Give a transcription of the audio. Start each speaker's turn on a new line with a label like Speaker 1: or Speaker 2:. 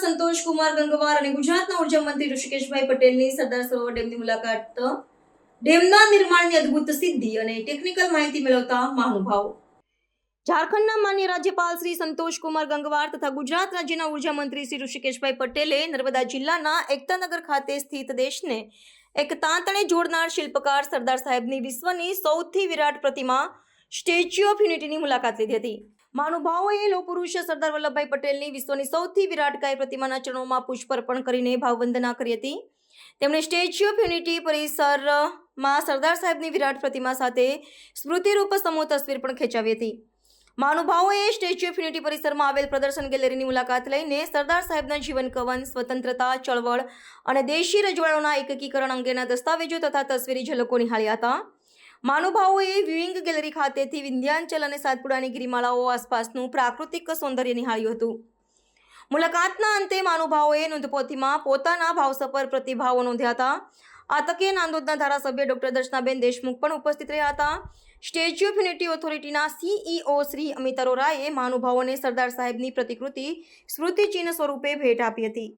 Speaker 1: સંતોષ કુમાર ગંગવાર અને ગુજરાતના ઊર્જા મંત્રી ઋષિકેશભાઈ પટેલની સરદાર સરોવર ડેમની મુલાકાત, ડેમના નિર્માણની અદ્ભુત સિદ્ધિ અને ટેકનિકલ માહિતી મેળવતા મહાનુભાવો. ઝારખંડના માન્ય રાજ્યપાલ શ્રી સંતોષ કુમાર ગંગવાર તથા ગુજરાત રાજ્યના ઊર્જા મંત્રી શ્રી ઋષિકેશભાઈ પટેલે નર્મદા જિલ્લાના એકતાનગર ખાતે સ્થિત દેશને એક તાંતણે જોડનાર શિલ્પકાર સરદાર સાહેબની વિશ્વની સૌથી વિરાટ પ્રતિમા સ્ટેચ્યુ ઓફ યુનિટીની મુલાકાત લીધી હતી. મહાનુભાવોએ લોહપુરુષ સરદાર વલ્લભભાઈ પટેલની વિશ્વની સૌથી વિરાટકાય પ્રતિમાના ચરણોમાં પુષ્પર્પણ કરીને ભાવવંદના કરી હતી. તેમણે સ્ટેચ્યુ ઓફ યુનિટી પરિસરમાં સરદાર સાહેબની વિરાટ પ્રતિમા સાથે સ્મૃતિરૂપ સમૂહ તસવીર પણ ખેંચાવી હતી. મહાનુભાવોએ સ્ટેચ્યુ ઓફ યુનિટી પરિસરમાં આવેલ પ્રદર્શન ગેલેરીની મુલાકાત લઈને સરદાર સાહેબના જીવન કવન, સ્વતંત્રતા, ચળવળ અને દેશી રજવાડોના એકીકરણ અંગેના દસ્તાવેજો તથા તસવીરી ઝલકો નિહાળ્યા હતા. મહાનુભાવોએ વ્યુઇંગ ગેલેરી ખાતેથી વિંધ્યાંચલ અને સાતપુડાની ગિરિમાળાઓ આસપાસનું પ્રાકૃતિક સૌંદર્ય નિહાળ્યું હતું. મુલાકાતના અંતે મહાનુભાવોએ નોંધપોથીમાં પોતાના ભાવસફર પ્રતિભાવો નોંધ્યા હતા. આ તકે નાંદોદના ધારાસભ્ય ડોક્ટર દર્શનાબેન દેશમુખ પણ ઉપસ્થિત રહ્યા હતા. સ્ટેચ્યુ ઓફ યુનિટી ઓથોરિટીના સીઈઓ શ્રી અમિત અરોરાએ મહાનુભાવોને સરદાર સાહેબની પ્રતિકૃતિ, સ્મૃતિચિહ્ન સ્વરૂપે ભેટ આપી હતી.